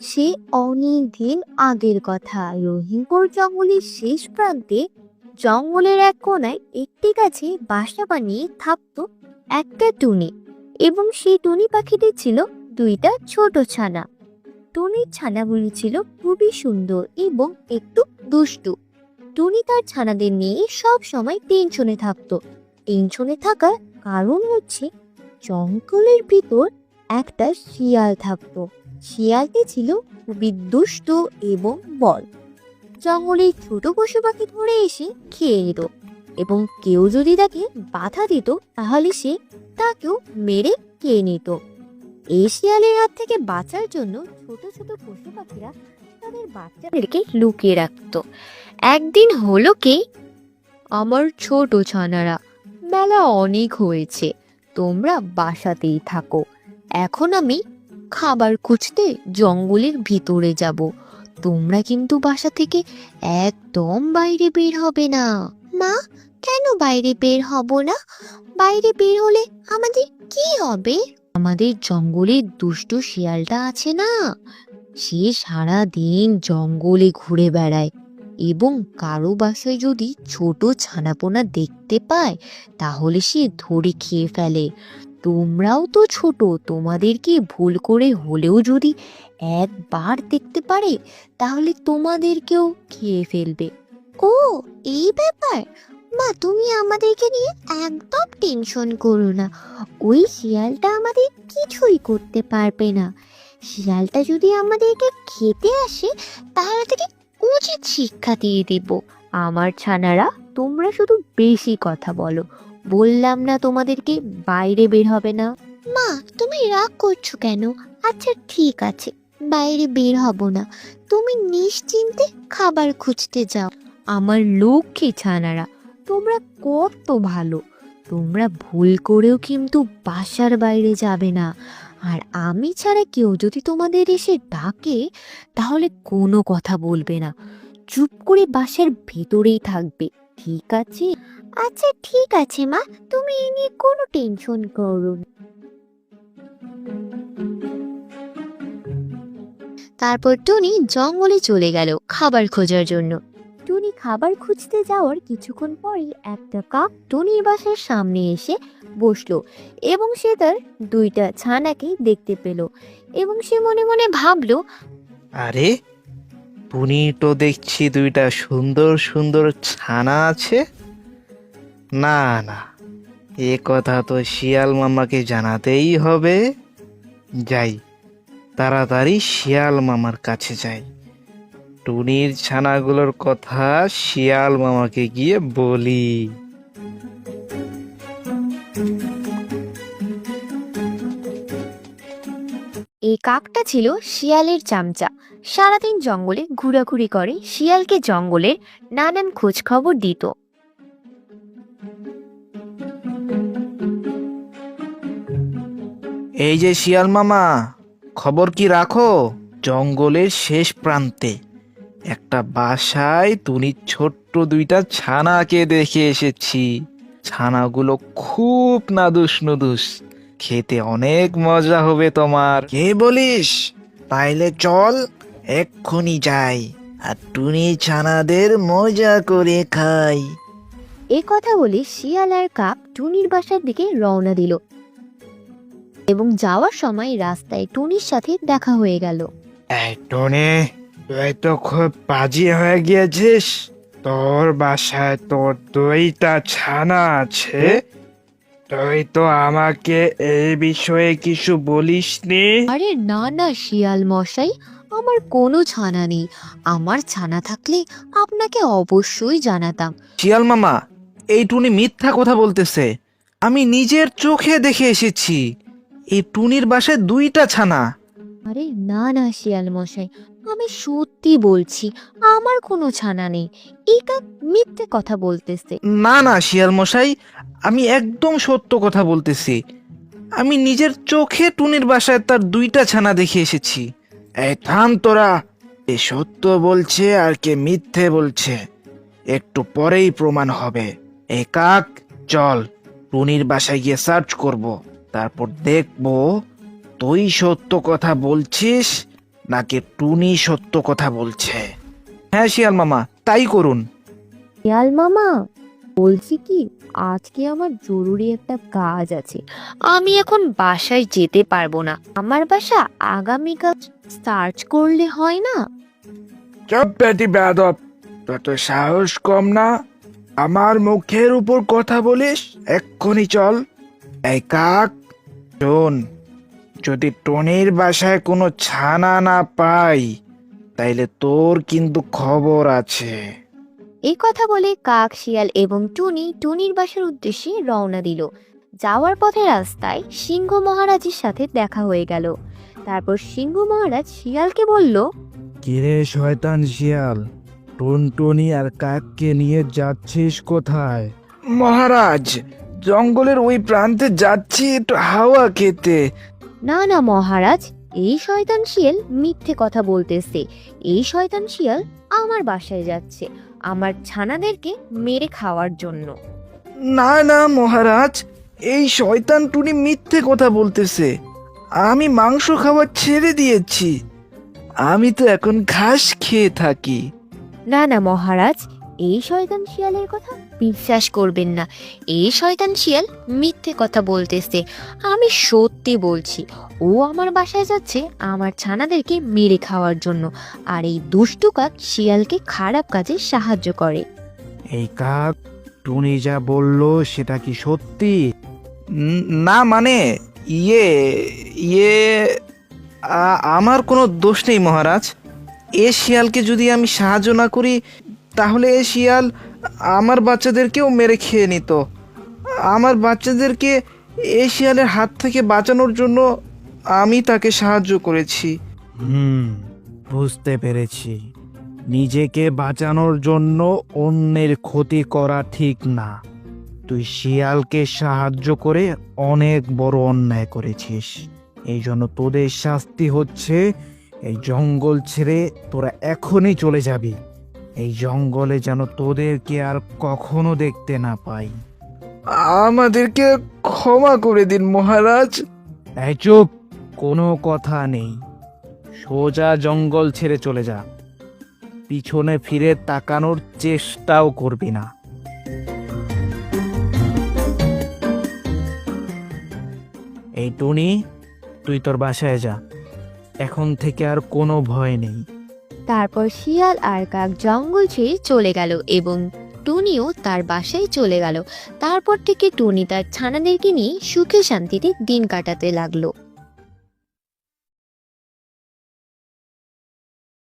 সে অনেক দিন আগের কথা। রহিমপুর জঙ্গলের শেষ প্রান্তে জঙ্গলের এক কোনায় একটি গাছে বাসা বানিয়ে থাকতো একটা টুনি এবং সেই টুনি পাখিটি ছিল দুইটা ছোট ছানা। টুনির ছানাগুলি ছিল খুবই সুন্দর এবং একটু দুষ্টু। টুনি তার ছানাদের নিয়ে সব সময় টেনশনে থাকতো। টেনশনে থাকার কারণ হচ্ছে জঙ্গলের ভিতর একটা শিয়াল থাকতো। শিয়ালটি ছিল খুবই দুষ্ট এবং বল জঙ্গলের ছোট পশু পাখি ধরে এসে খেয়ে নিত এবং কেউ যদি তাকে বাধা দিত, তাহলে সে তাকেও মেরে খেয়ে নিত। এই শিয়ালের হাত থেকে বাঁচার জন্য ছোট ছোট পশু পাখিরা তাদের বাচ্চাদেরকে লুকিয়ে রাখতো। একদিন হলো কি, আমার ছোট ছানারা, মেলা অনেক হয়েছে, তোমরা বাসাতেই থাকো। এখন আমি খাবার খুঁজতে জঙ্গলের ভিতরে যাব। তোমরা কিন্তু বাসা থেকে একদম বাইরে বের হবে না। মা কেন বাইরে বের হব না? বাইরে বের হলে আমাদের কি হবে? আমাদের জঙ্গলে দুষ্ট শিয়ালটা আছে না? সে সারা দিন জঙ্গলে ঘুরে বেড়ায় এবং কারও বাসায় যদি ছোট ছানাপোনা দেখতে পায় তাহলে সে ধরে খেয়ে ফেলে। তোমরাও তো ছোট, তোমাদেরকে ভুল করে হলেও যদি একবার দেখতে পারে, তাহলে তোমাদেরকেও খেয়ে ফেলবে। ও, এই ব্যাপার? মা, তুমি আমাদেরকে নিয়ে একদম টেনশন করো না। ওই শিয়ালটা আমাদের কিছুই করতে পারবে না। শিয়ালটা যদি আমাদেরকে খেতে আসে, তাহলে তাকে উচিত শিক্ষা দিয়ে দেব। আমার ছানারা, তোমরা শুধু বেশি কথা বলো। বললাম না তোমাদেরকে বাইরে বের হবে না। মা তুমি রাগ করছ কেন? আচ্ছা ঠিক আছে বাইরে বের হব না। তুমি নিশ্চিন্তে খাবার খুঁজতে যাও। আমার লক্ষ্মী ছানারা তোমরা কত ভালো। তোমরা ভুল করেও কিন্তু বাসার বাইরে যাবে না। আর আমি ছাড়া কেউ যদি তোমাদের এসে ডাকে তাহলে কোনো কথা বলবে না। চুপ করে বাসার ভেতরেই থাকবে। ঠিক আছে? আচ্ছা ঠিক আছে, মা। তুমি এ নিয়ে কোনো টেনশন করো না। তারপর টুনি জঙ্গলে চলে গেল খাবার খোঁজার জন্য। টুনি খাবার খুঁজতে যাওয়ার কিছুক্ষণ পরেই একটা কাক টুনির বাসার সামনে এসে বসল এবং সে তার দুইটা ছানাকে দেখতে পেল এবং সে মনে মনে ভাবলো, আরে তো দেখছি দুইটা সুন্দর সুন্দর ছানা আছে। না না, এ কথা তো শিয়াল মামাকে জানাতেই হবে। যাই, তাড়াতাড়ি শিয়াল মামার কাছে যাই। টুনির ছানাগুলোর কথা শিয়াল মামাকে গিয়ে বলি। কাকটা ছিল শিয়ালের চামচা। সারাদিন জঙ্গলে ঘোরাঘুরি করে, শিয়ালকে জঙ্গলের নানান খোঁজ খবর দিত। এই যে শিয়াল মামা, খবর কি রাখো? জঙ্গলের শেষ প্রান্তে একটা বাসায় তুমি ছোট্ট দুইটা ছানাকে দেখে এসেছি। ছানাগুলো খুব নাদুস নুদুস। খেতে অনেক মজা হবে তোমার। কে বলিস? তাইলে চল এক্ষুনি যাই। আর টুনি ছানাদের মজা করে খাই। এ কথা বলে শিয়াল আর কাক টুনির বাসার দিকে রওনা দিল। এবং যাওয়ার সময় রাস্তায় টুনির সাথে দেখা হয়ে গেল। এই টনি তুই তো খুব বাজি হয়ে গিয়েছিস। তোর বাসায় তোর দুইটা ছানা আছে। তুই তো আমাকে এই বিষয়ে কিছু বলিসনি? আরে না না শিয়াল মশাই আমার কোনো ছানা নেই। আমার ছানা থাকলে আপনাকে অবশ্যই জানাতাম। শিয়াল মামা এই টুনি মিথ্যা কথা বলতেছে। আমি নিজের চোখে দেখে এসেছি। এই টুনির বাসায় দুইটা ছানা। আরে না না শিয়াল মশাই আমি সত্যি বলছি, আমার কোনো ছানা নেই। কাক মিথ্যে কথা বলতেছে। না না, শিয়াল মশাই, আমি একদম সত্য কথা বলতেছি। আমি নিজের চোখে টুনির বাসায় তার দুইটা ছানা দেখে এসেছি। এই তোরা, এ সত্য বলছে আর কে মিথ্যে বলছে। একটু পরেই প্রমাণ হবে। এই কাক, চল, টুনির বাসায় গিয়ে সার্চ করব। তারপর দেখব, তুই সত্য কথা বলছিস নাকি টুনি সত্য কথা বলছে? হ্যাঁ শিয়াল মামা তাই করুন। শিয়াল মামা বলছি কি আজকে আমার জরুরি একটা কাজ আছে। আমি এখন বাসায় যেতে পারব না। আমার বাসা আগামীকাল সার্চ করলে হয় না? চপ পেটি বেদব তত সাহস কম না। আমার মুখের উপর কথা বলিস এক্ষুনি চল। এই কাক শোন। যদি টনির বাসায় কোনো ছানা না পাই তাইলে তোর কিন্তু খবর আছে। এই কথা বলে কাক শিয়াল এবং টুনি টুনির বাসার উদ্দেশ্যে রওনা দিল। যাওয়ার পথে রাস্তায় সিংহ মহারাজের সাথে দেখা হয়ে গেল। তারপর সিংহ মহারাজ শিয়ালকে বলল কিরে শয়তান শিয়াল টুনটুনি আর কাককে নিয়ে যাচ্ছিস কোথায়? মহারাজ জঙ্গলের ওই প্রান্তে যাচ্ছি একটু হাওয়া খেতে। না না মহারাজ এই শয়তান শিয়াল মিথ্যে কথা বলতেছে। এই শয়তান শিয়াল আমার বাসায় যাচ্ছে আমার ছানাদেরকে মেরে খাওয়ার জন্য। না না মহারাজ এই শয়তান টুনি মিথ্যে কথা বলতেছে। আমি মাংস খাওয়া ছেড়ে দিয়েছি। আমি তো এখন ঘাস খেয়ে থাকি। না না মহারাজ এই শয়তান শিয়ালের কথা বিশ্বাস করবেন না। এই শয়তান শিয়াল মিথ্যে কথা বলতেছে। আমি সত্যি বলছি ও আমার বাসায় যাচ্ছে আমার ছানাদেরকে মেরে খাওয়ার জন্য আর এই দুষ্টু কাক শিয়ালকে খারাপ কাজে সাহায্য করে। এই কাক টুনি যা বলল সেটা কি সত্যি? উম, না মানে ইয়ে ইয়ে আমার কোনো দোষ নেই মহারাজ। এ শিয়ালকে যদি আমি সাহায্য না করি তাহলে এ শিয়াল আমার বাচ্চাদেরকেও মেরে খেয়ে নিত। আমার বাচ্চাদেরকে এ শিয়ালের হাত থেকে বাঁচানোর জন্য আমি তাকে সাহায্য করেছি। হুম, বুঝতে পেরেছি। নিজেকে বাঁচানোর জন্য অন্যের ক্ষতি করা ঠিক না। তুই শিয়ালকে সাহায্য করে অনেক বড় অন্যায় করেছিস। এই জন্য তোদের শাস্তি হচ্ছে, এই জঙ্গল ছেড়ে তোরা এখনই চলে যাবি। এই জঙ্গলে যেন তোদেরকে আর কখনো দেখতে না পাই। আমাদেরকে ক্ষমা করে দিন মহারাজ। এই চুপ কোনো কথা নেই। সোজা জঙ্গল ছেড়ে চলে যা। পিছনে ফিরে তাকানোর চেষ্টাও করবি না। এই টুনি তুই তোর বাসায় যা। এখন থেকে আর কোনো ভয় নেই। তারপর শিয়াল আর কাক জঙ্গল ছেড়ে চলে গেল এবং টুনিও তার বাসায় চলে গেল। তারপর থেকে টুনি তার ছানাদেরকে নিয়ে সুখে শান্তিতে দিন কাটাতে লাগল।